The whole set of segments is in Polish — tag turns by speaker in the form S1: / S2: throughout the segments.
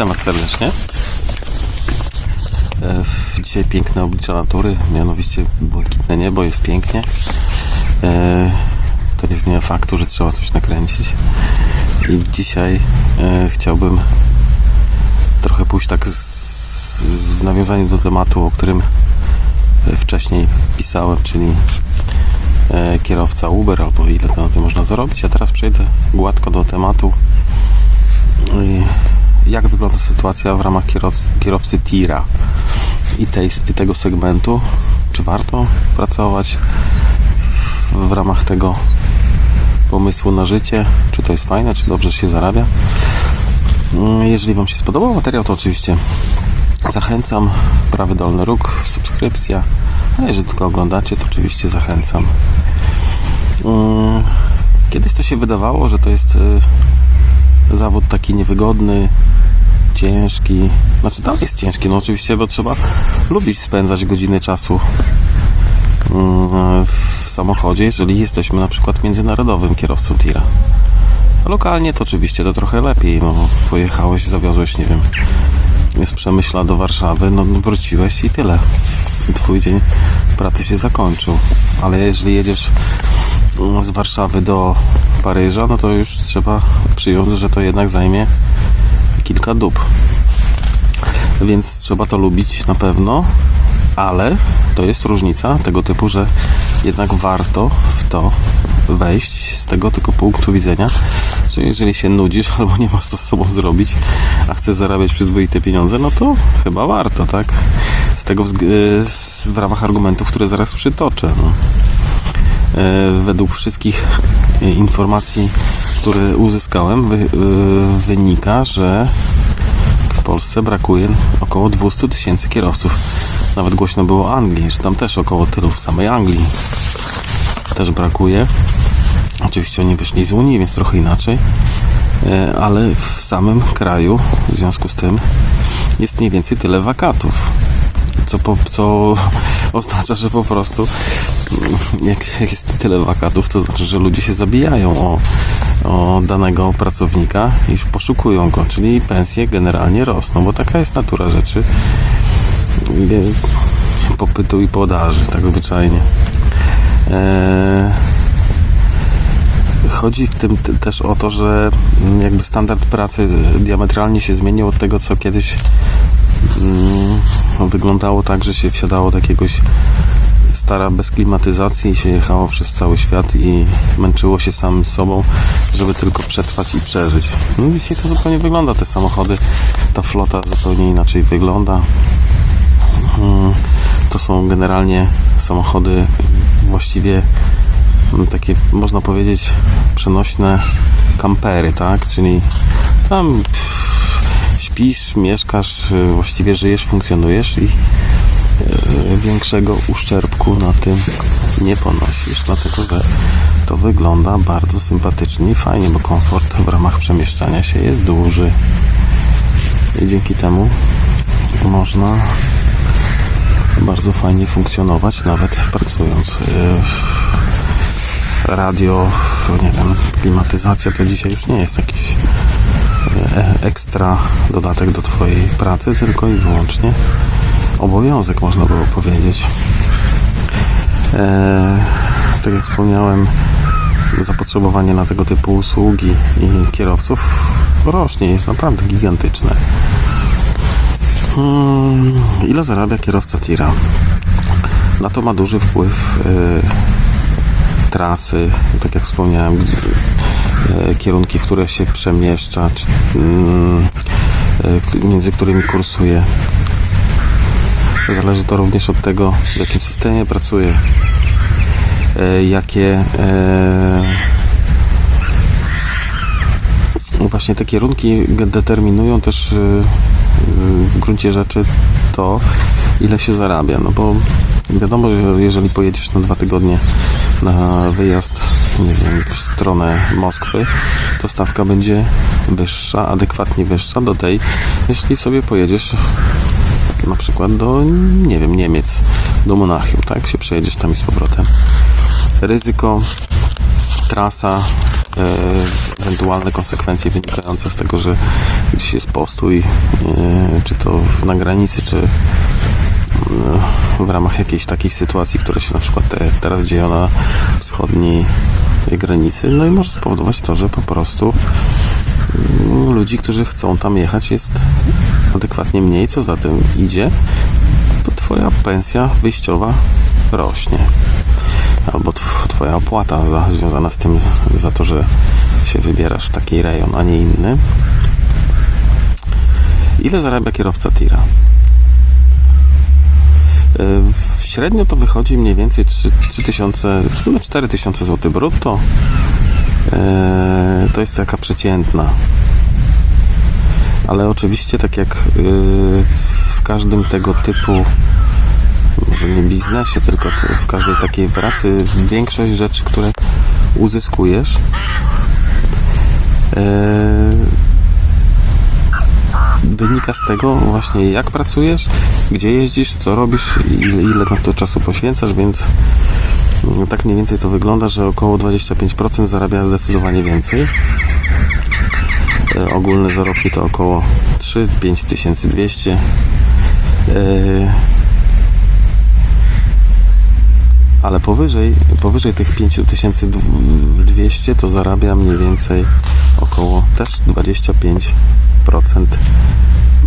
S1: Witam Was serdecznie. E, Dzisiaj piękne oblicze natury, mianowicie błękitne niebo, jest pięknie. E, To nie zmienia faktu, że trzeba coś nakręcić. I dzisiaj e, chciałbym trochę pójść tak z, z, w nawiązaniu do tematu, o którym wcześniej pisałem, czyli kierowca Uber albo ile na tym można zarobić. A teraz przejdę gładko do tematu jak wygląda sytuacja w ramach kierowcy, kierowcy tira i, tej, i tego segmentu. Czy warto pracować w, ramach tego pomysłu na życie? Czy to jest fajne? Czy dobrze się zarabia? Mm, Jeżeli Wam się spodobał materiał, to oczywiście zachęcam. Prawy dolny róg, subskrypcja. A jeżeli tylko oglądacie, to oczywiście zachęcam. Mm, Kiedyś to się wydawało, że to jest y, zawód taki niewygodny, ciężki. Znaczy, tam jest ciężki, no oczywiście, bo trzeba lubić spędzać godziny czasu mm, w samochodzie, jeżeli jesteśmy na przykład międzynarodowym kierowcą tira. Lokalnie to oczywiście to trochę lepiej, no pojechałeś, zawiozłeś, nie wiem, z Przemyśla do Warszawy, no wróciłeś i tyle. Twój dzień pracy się zakończył. Ale jeżeli jedziesz z Warszawy do Paryża, no to już trzeba przyjąć, że to jednak zajmie kilka dób. Więc trzeba to lubić na pewno, ale to jest różnica tego typu, że jednak warto w to wejść z tego tylko punktu widzenia, że jeżeli się nudzisz albo nie masz co z sobą zrobić, a chcesz zarabiać przyzwoite pieniądze, no to chyba warto, tak? Z tego wzg- y, w ramach argumentów, które zaraz przytoczę. No. E, według wszystkich e, informacji, które uzyskałem, e, wynika, że w Polsce brakuje około 200 tysięcy kierowców. Nawet głośno było o Anglii, że tam też około tylu w samej Anglii też brakuje. Oczywiście oni wyszli z Unii, więc trochę inaczej, ale w samym kraju w związku z tym jest mniej więcej tyle wakatów co, po, co oznacza, że po prostu jak, jak jest tyle wakatów, to znaczy, że ludzie się zabijają o, o danego pracownika i poszukują go, czyli pensje generalnie rosną, bo taka jest natura rzeczy e, popytu i podaży, tak zwyczajnie. Eee, Chodzi w tym też o to, że jakby standard pracy diametralnie się zmienił od tego, co kiedyś mm, wyglądało tak, że się wsiadało do jakiegoś stara bez klimatyzacji się jechało przez cały świat i męczyło się samym sobą, żeby tylko przetrwać i przeżyć. No dzisiaj to zupełnie wygląda, te samochody, ta flota zupełnie inaczej wygląda. Mm, To są generalnie samochody właściwie mm, takie, można powiedzieć, przenośne kampery, tak? Czyli tam śpisz, mieszkasz, właściwie żyjesz, funkcjonujesz i większego uszczerbku na tym nie ponosisz, dlatego że to wygląda bardzo sympatycznie i fajnie, bo komfort w ramach przemieszczania się jest duży. I dzięki temu można bardzo fajnie funkcjonować, nawet pracując w radio, nie wiem, klimatyzacja to dzisiaj już nie jest jakiś e, ekstra dodatek do Twojej pracy, tylko i wyłącznie obowiązek, można było powiedzieć. E, tak jak wspomniałem, zapotrzebowanie na tego typu usługi i kierowców rośnie, jest naprawdę gigantyczne. Hmm, ile zarabia kierowca tira? Na to ma duży wpływ y, trasy, tak jak wspomniałem, y, kierunki, w które się przemieszcza, czy, y, między którymi kursuje. Zależy to również od tego, w jakim systemie pracuje, y, jakie y, właśnie te kierunki determinują też y, w gruncie rzeczy to, ile się zarabia. No bo wiadomo, że jeżeli pojedziesz na dwa tygodnie na wyjazd, nie wiem, w stronę Moskwy, to stawka będzie wyższa, adekwatnie wyższa do tej, jeśli sobie pojedziesz na przykład do, nie wiem, Niemiec, do Monachium, tak? Się przejedziesz tam i z powrotem. Ryzyko, trasa, ewentualne konsekwencje wynikające z tego, że gdzieś jest postój, e, czy to na granicy, czy e, w ramach jakiejś takiej sytuacji, która się na przykład te, teraz dzieje na wschodniej granicy. No i może spowodować to, że po prostu mm, ludzi, którzy chcą tam jechać jest adekwatnie mniej, co za tym idzie, bo twoja pensja wyjściowa rośnie. Albo tw- twoja opłata za, związana z tym, za to, że się wybierasz w taki rejon, a nie inny. Ile zarabia kierowca tira? Yy, Średnio to wychodzi mniej więcej 3 3000, no 4000 zł brutto. Yy, To jest taka przeciętna. Ale oczywiście, tak jak yy, w każdym tego typu, może nie biznesie, tylko w każdej takiej pracy, większość rzeczy, które uzyskujesz, yy, wynika z tego właśnie jak pracujesz, gdzie jeździsz, co robisz, ile, ile na to czasu poświęcasz, więc mm, tak mniej więcej to wygląda, że około 25% zarabia zdecydowanie więcej. E, ogólne zarobki to około 3-5 2200. E, ale powyżej, powyżej tych 5200 to zarabia mniej więcej około też 25%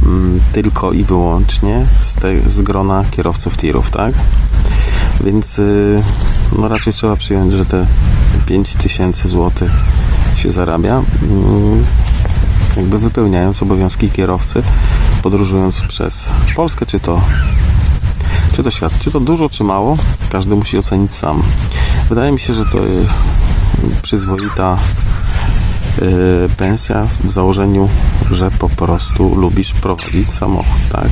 S1: mm, tylko i wyłącznie z, te, z grona kierowców tirów, tak? Więc y, no raczej trzeba przyjąć, że te 5000 zł się zarabia, mm, jakby wypełniając obowiązki kierowcy, podróżując przez Polskę, czy to czy to świat, czy to dużo, czy mało, każdy musi ocenić sam. Wydaje mi się, że to y, przyzwoita y, pensja w założeniu, że po prostu lubisz prowadzić samochód, tak?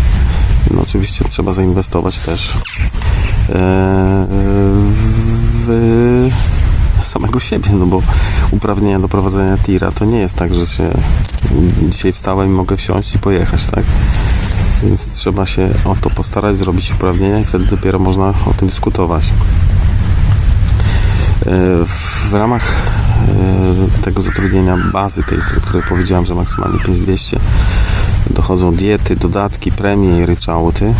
S1: No oczywiście trzeba zainwestować też e, w samego siebie, no bo uprawnienia do prowadzenia tira to nie jest tak, że się dzisiaj wstałem i mogę wsiąść i pojechać, tak? Więc trzeba się o to postarać, zrobić uprawnienia i wtedy dopiero można o tym dyskutować. E, W ramach e, tego zatrudnienia bazy, tej, o której powiedziałem, że maksymalnie 5200 dochodzą diety, dodatki, premie i ryczałty.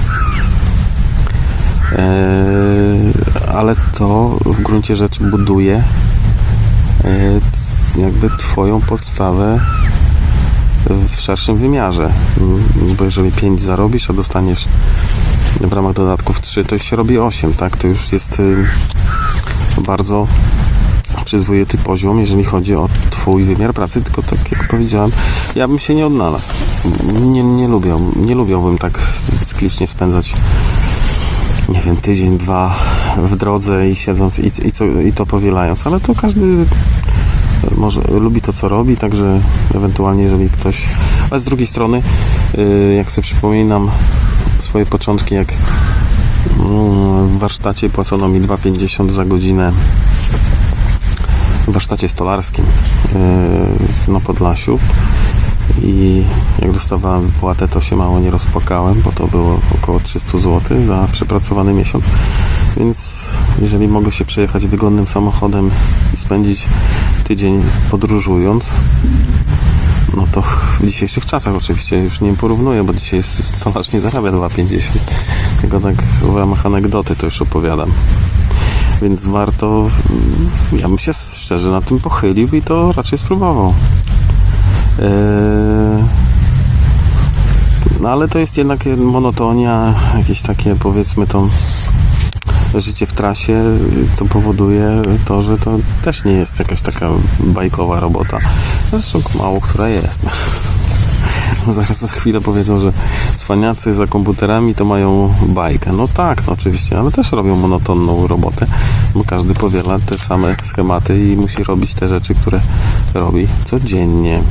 S1: Ale to w gruncie rzeczy buduje e, jakby Twoją podstawę w szerszym wymiarze. Mm, Bo jeżeli 5 zarobisz, a dostaniesz w ramach dodatków 3, to już się robi 8, tak? To już jest y, bardzo przyzwoity poziom, jeżeli chodzi o Twój wymiar pracy, tylko tak jak powiedziałem, ja bym się nie odnalazł. Nie, nie, lubiał, nie lubiłbym tak cyklicznie spędzać nie wiem, tydzień, dwa w drodze i siedząc i, i, co, i to powielając, ale to każdy może lubi to, co robi, także ewentualnie, jeżeli ktoś. Ale z drugiej strony, yy, jak sobie przypominam swoje początki, jak mm, w warsztacie płacono mi 2,50 za godzinę w warsztacie stolarskim yy, na Podlasiu i jak dostawałem wypłatę, to się mało nie rozpłakałem, bo to było około 300 zł za przepracowany miesiąc. Więc jeżeli mogę się przejechać wygodnym samochodem i spędzić tydzień podróżując, no to w dzisiejszych czasach oczywiście już nie porównuję, bo dzisiaj stolarz nie zarabia 2,50. Tylko tak w ramach anegdoty to już opowiadam. Więc warto, ja bym się szczerze na tym pochylił i to raczej spróbował. No ale to jest jednak monotonia, jakieś takie powiedzmy to życie w trasie to powoduje to, że to też nie jest jakaś taka bajkowa robota. Zresztą mało która jest. Zaraz za chwilę powiedzą, że cwaniacy za komputerami to mają bajkę. No tak, no oczywiście, ale też robią monotonną robotę, bo każdy powiela te same schematy i musi robić te rzeczy, które robi codziennie.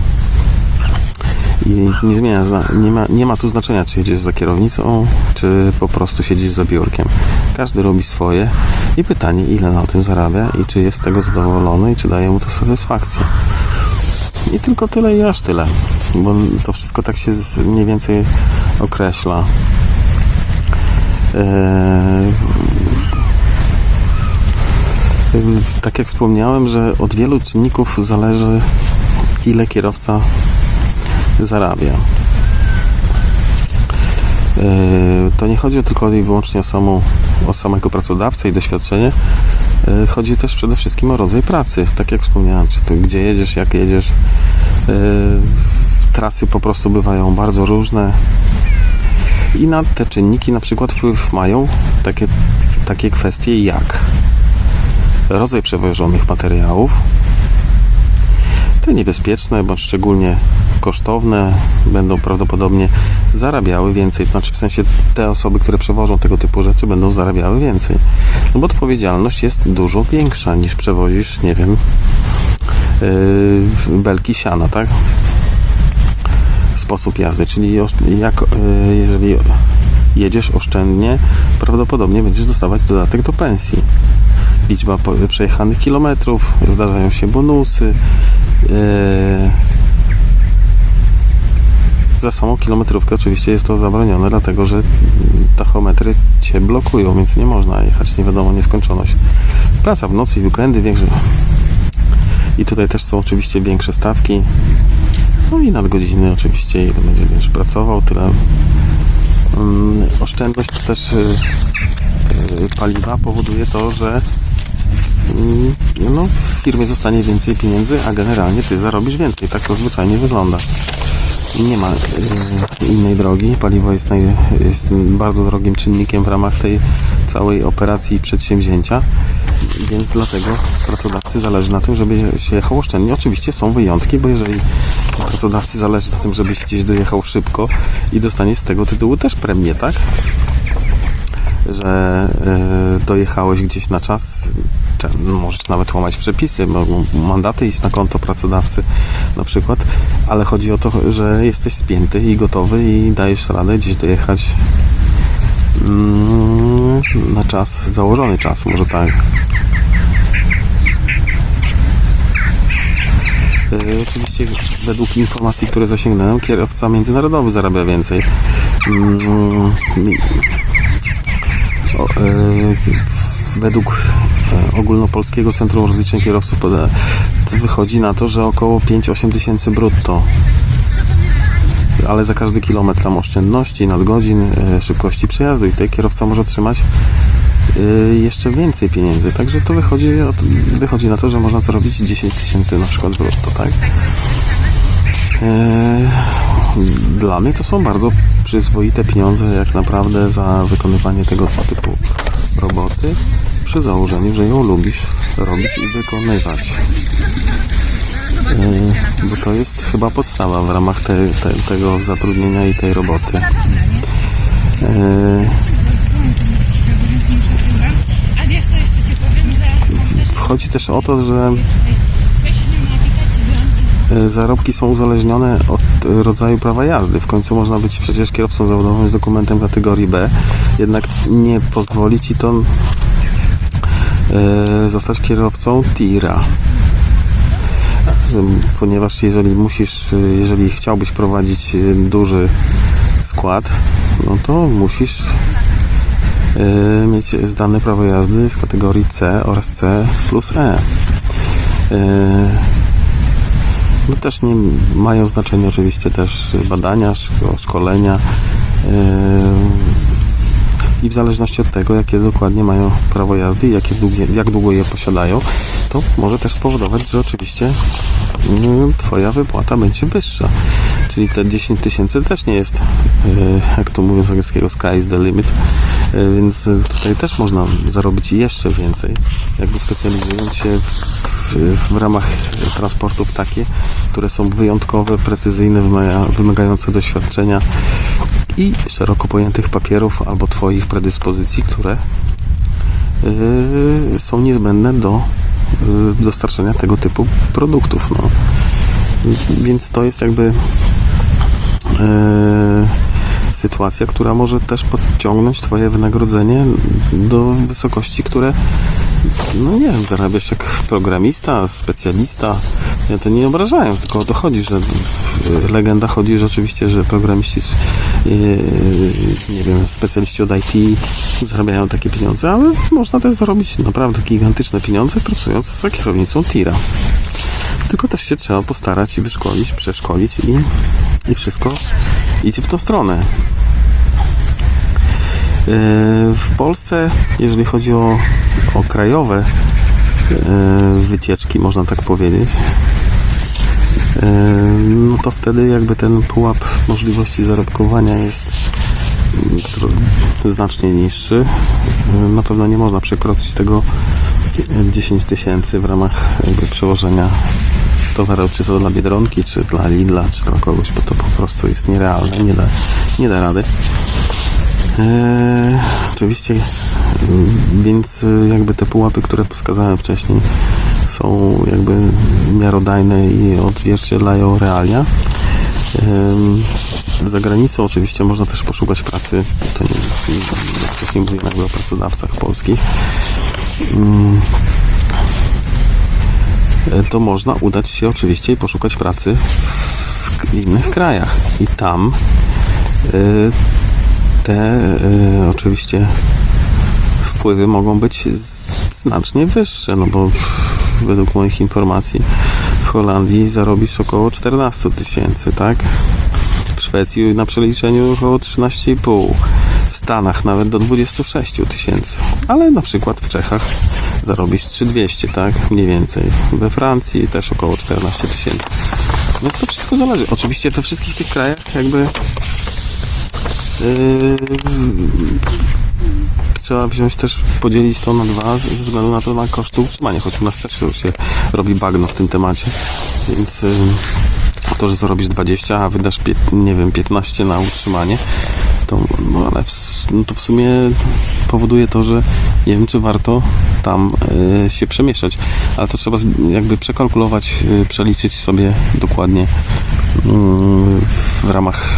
S1: I nie zmienia, nie ma, nie ma tu znaczenia, czy jedziesz za kierownicą, czy po prostu siedzisz za biurkiem. Każdy robi swoje i pytanie, ile na tym zarabia i czy jest z tego zadowolony i czy daje mu to satysfakcję. I tylko tyle i aż tyle, bo to wszystko tak się mniej więcej określa. Eee, Tak jak wspomniałem, że od wielu czynników zależy, ile kierowca zarabia. Yy, To nie chodzi tylko i wyłącznie o, samą, o samego pracodawcę i doświadczenie. Yy, Chodzi też przede wszystkim o rodzaj pracy. Tak jak wspomniałem, czy to gdzie jedziesz, jak jedziesz. Yy, Trasy po prostu bywają bardzo różne. I na te czynniki na przykład wpływ mają takie, takie kwestie jak rodzaj przewożonych materiałów, te niebezpieczne, bądź szczególnie kosztowne, będą prawdopodobnie zarabiały więcej. Znaczy, w sensie te osoby, które przewożą tego typu rzeczy, będą zarabiały więcej. No bo odpowiedzialność jest dużo większa niż przewozisz, nie wiem, yy, belki siana, tak? Sposób jazdy, czyli jak, yy, jeżeli jedziesz oszczędnie, prawdopodobnie będziesz dostawać dodatek do pensji liczba przejechanych kilometrów, zdarzają się bonusy. e, Za samą kilometrówkę oczywiście jest to zabronione, dlatego że tachometry cię blokują, więc nie można jechać nie wiadomo nieskończoność. Praca w nocy i weekendy większe. I tutaj też są oczywiście większe stawki. No i nadgodziny oczywiście, ile będziesz pracował, tyle. Mm, Oszczędność też y, y, paliwa powoduje to, że Mm, no, w firmie zostanie więcej pieniędzy, a generalnie ty zarobisz więcej. Tak to zwyczajnie wygląda. Nie ma y, innej drogi. Paliwo jest, naj, jest bardzo drogim czynnikiem w ramach tej całej operacji i przedsięwzięcia, więc dlatego pracodawcy zależy na tym, żeby się jechał oszczędnie. Oczywiście są wyjątki, bo jeżeli pracodawcy zależy na tym, żebyś gdzieś dojechał szybko i dostaniesz z tego tytułu też premię, tak? Że y, dojechałeś gdzieś na czas, możesz nawet łamać przepisy, mogą mandaty iść na konto pracodawcy na przykład, ale chodzi o to, że jesteś spięty i gotowy i dajesz radę gdzieś dojechać mm, na czas, założony czas, może tak. Y, Oczywiście według informacji, które zasięgnąłem, kierowca międzynarodowy zarabia więcej. E, według e, ogólnopolskiego Centrum Rozliczeń Kierowców to wychodzi na to, że około 5-8 tysięcy brutto. Ale za każdy kilometr tam oszczędności, nadgodzin, e, szybkości przejazdu i tutaj kierowca może otrzymać e, jeszcze więcej pieniędzy. Także to wychodzi, od- wychodzi na to, że można zarobić 10 tysięcy na przykład brutto, tak? E, Dla mnie to są bardzo przyzwoite pieniądze, jak naprawdę za wykonywanie tego typu roboty, przy założeniu, że ją lubisz robić i wykonywać. E, Bo to jest chyba podstawa w ramach te, te, tego zatrudnienia i tej roboty. E,
S2: powiem, że mam też
S1: o to, że e, zarobki są uzależnione od e, rodzaju prawa jazdy. W końcu można być przecież kierowcą zawodowym z dokumentem kategorii B, jednak nie pozwoli ci to e, zostać kierowcą tira. Ponieważ jeżeli musisz, e, jeżeli chciałbyś prowadzić e, duży skład, no to musisz mieć zdane prawo jazdy z kategorii C oraz C plus E. No też nie mają znaczenia oczywiście też badania, szko- szkolenia yy, i w zależności od tego, jakie dokładnie mają prawo jazdy i jakie długie, jak długo je posiadają, to może też spowodować, że oczywiście yy, Twoja wypłata będzie wyższa. Czyli te 10 tysięcy też nie jest, yy, jak to mówią z angielskiego, sky is the limit, yy, więc tutaj też można zarobić jeszcze więcej, jakby specjalizując się w, w ramach transportów takie, które są wyjątkowe, precyzyjne, wymaga, wymagające doświadczenia i szeroko pojętych papierów albo Twoich predyspozycji, które yy, są niezbędne do dostarczania tego typu produktów. No. Więc to jest jakby sytuacja, która może też podciągnąć Twoje wynagrodzenie do wysokości, które, no nie wiem, zarabiasz jak programista, specjalista. Ja to nie obrażają, tylko o to chodzi, że legenda chodzi, że oczywiście, że programiści, yy, nie wiem, specjaliści od IT zarabiają takie pieniądze, ale można też zarobić naprawdę gigantyczne pieniądze pracując za kierownicą tira. Tylko też się trzeba postarać i wyszkolić, przeszkolić i, i wszystko idzie w tą stronę. Yy, W Polsce, jeżeli chodzi o, o krajowe yy, wycieczki, można tak powiedzieć, yy, no to wtedy jakby ten pułap możliwości zarobkowania jest znacznie niższy. Na pewno nie można przekroczyć tego yy, 10 tysięcy w ramach jakby przewożenia towaru, czy to dla Biedronki, czy dla Lidla, czy dla kogoś, bo to po prostu jest nierealne, nie da, nie da rady. Eee, oczywiście, mm, więc y, jakby te pułapy, które wskazałem wcześniej, są jakby miarodajne i odzwierciedlają realia. Em, Za granicą oczywiście można też poszukać pracy. To nie, wcześniej mówiłem jakby o pracodawcach polskich. Mm, e, To można udać się oczywiście i poszukać pracy w innych krajach. I tam e, te e, oczywiście wpływy mogą być znacznie wyższe, no bo według moich informacji w Holandii zarobisz około 14 tysięcy, tak? W Szwecji na przeliczeniu około 13,5. Stanach nawet do 26 tysięcy. Ale na przykład w Czechach zarobisz 3200, tak? Mniej więcej. We Francji też około 14 tysięcy. No to wszystko zależy. Oczywiście we wszystkich tych krajach jakby Yy, trzeba wziąć też, podzielić to na dwa ze względu na to na koszty utrzymania, choć u nas też się robi bagno w tym temacie, więc yy, to, że zarobisz 20, a wydasz, nie wiem, 15 na utrzymanie, to, no, ale w, no to w sumie powoduje to, że nie wiem, czy warto tam yy, się przemieszczać, ale to trzeba jakby przekalkulować, yy, przeliczyć sobie dokładnie yy, w ramach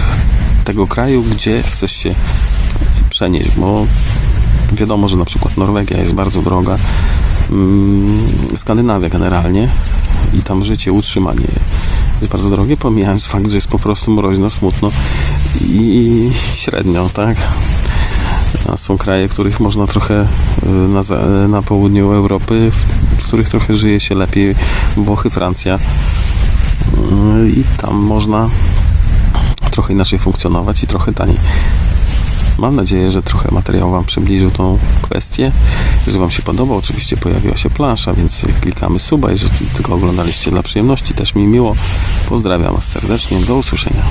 S1: tego kraju, gdzie chcesz się przenieść, bo wiadomo, że na przykład Norwegia jest bardzo droga, mm, Skandynawia generalnie i tam życie, utrzymanie jest bardzo drogie, pomijając fakt, że jest po prostu mroźno, smutno i średnio, tak? A są kraje, w których można trochę y, na, na południu Europy, w, których trochę żyje się lepiej. Włochy, Francja. Y, I tam można trochę inaczej funkcjonować i trochę taniej. Mam nadzieję, że trochę materiał Wam przybliżył tą kwestię. Jeżeli Wam się podobał, oczywiście pojawiła się plansza, więc klikamy suba. Jeżeli tylko oglądaliście dla przyjemności, też mi miło. Pozdrawiam Was serdecznie. Do usłyszenia.